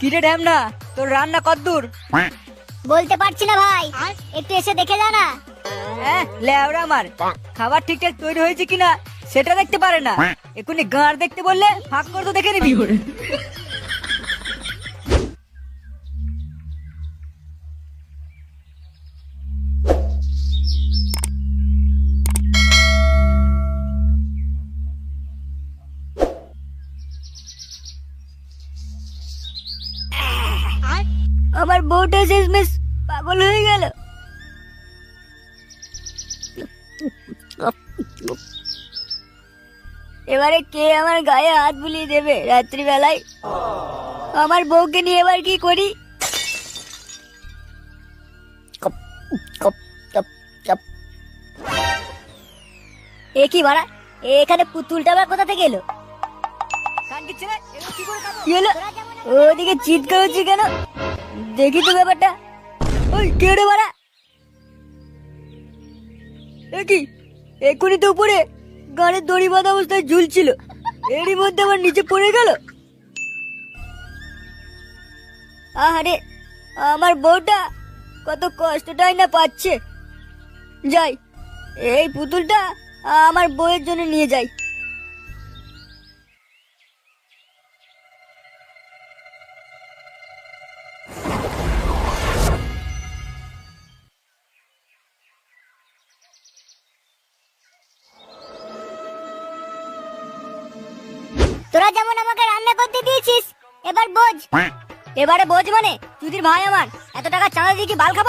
কিরে ঢ্যামনা? তোর রান্না কদ্দূর বলতে পারছি না ভাই। একটু এসে দেখে যা না। হ্যাঁ লেওরা আমার। খাবার ঠিকঠাক তৈরি হয়েছে কিনা সেটা দেখতে পারে না। এখনই গাঁড় দেখতে বললে ফাঁক করে তো দেখে নিবি। আমার বউটা শেষমেশ পাগল হয়ে গেল। এবারে কে আমার গায়ে হাত বুলিয়ে দেবে রাত্রিবেলায়? আমার বউকে নিয়ে এবার কি করি? এ কি ভাড়া এখানে পুতুলটা আবার কোথা থেকে এলো? কি হলো? ওদিকে চিৎকার হচ্ছে কেন? দেখি তো ব্যাপারটা। ওই, কে রে বাড়া? কি? এক্ষুনি তো উপরে গাড়ির দড়ি বাঁধা অবস্থায় ঝুলছিল। এরই মধ্যে আবার নিচে পড়ে গেল। আরে আমার বউটা কত কষ্টটাই না পাচ্ছে। যাই, এই পুতুলটা আমার বউয়ের জন্য নিয়ে যাই। তোরা যেমন আমাকে রান্না করতে দিয়েছিস এবার বোঝ। এবারে বোঝ মানে চুদির ভাই আমার এত টাকা চাঁদা দিয়ে কি বাল খাব?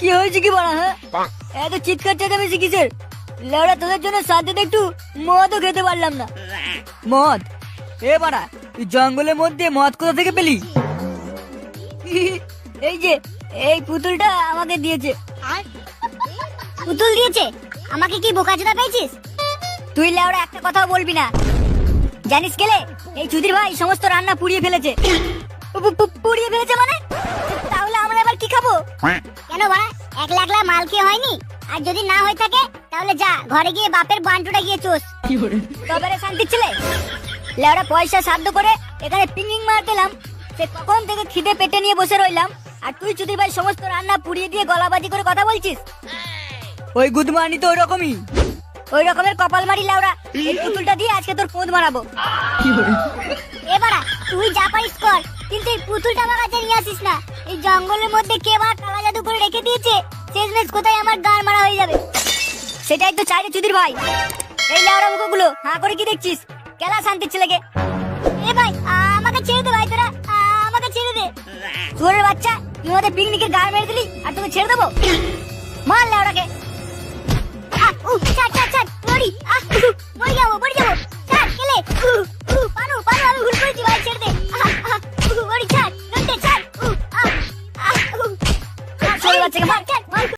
কি হয়েছে কি বলা হ্যাঁ? এত চিৎকার চেঁচামেচি কিসের? লেওড়া তোদের জন্য শান্তিতে একটু মদও খেতে পারলাম না। মদ? এ বাড়া তুই জঙ্গলের মধ্যে মদ কোথা থেকে পেলি? এই যে এই পুতুলটা আমাকে দিয়েছে। পুতুল দিয়েছে? আমাকে কি বোকা বোকাচোদা পেয়েছিস? তুই লেওড়া একটা কথাও বলবি না। জানিস কেলে? এই চুদির ভাই সমস্ত রান্না পুড়িয়ে ফেলেছে। পুড়িয়ে ফেলেছে মানে? তাহলে আমরা এবার কি খাব? কেন ভাড়া এক লাখ লাখ মাল খেয়ে হয়নি? আর যদি না হয়ে থাকে তাহলে যা ঘরে গিয়ে বাপের বান্টুটা গিয়ে চোস। তবে রে শান্তির ছেলে? লেওড়া পয়সা সাধ্য করে এখানে পিঙ্গিং মার দিলাম সে কখন থেকে খিদে পেটে নিয়ে বসে রইলাম। আর তুই চুদির ভাই সমস্ত রান্না পুড়িয়ে দিয়ে গলাবাজি করে কথা বলছিস? ওই গুদমানি তো ওরকমই। ওই রকমের কপাল মারি লাউরা। এই পুতুলটা দিয়ে আজকে তোর পোঁদ মারাবো। এবারা তুই যা পারিস কর, কিন্তু এই পুতুলটা আমার কাছে নিয়ে আসিস না। এই জঙ্গলের মধ্যে কে বা কালা জাদু করে রেখে দিয়েছে, শেষমেশ কোথায় আমার গান মারা হয়ে যাবে। সেটাই তো চাই রে চুদির ভাই। এই লাউরা মুখগুলো, হাঁ করে কি দেখছিস? কেলা শান্তির ছেলেকে। এ ভাই আমাকে ছেড়ে দে ভাই তোরা আমাকে ছেড়ে দে। চোরের বাচ্চা, তুই আমাদের পিকনিকের গান মেরে দিলি, আর তোকে ছেড়ে দেবো? মার লাউরাকে।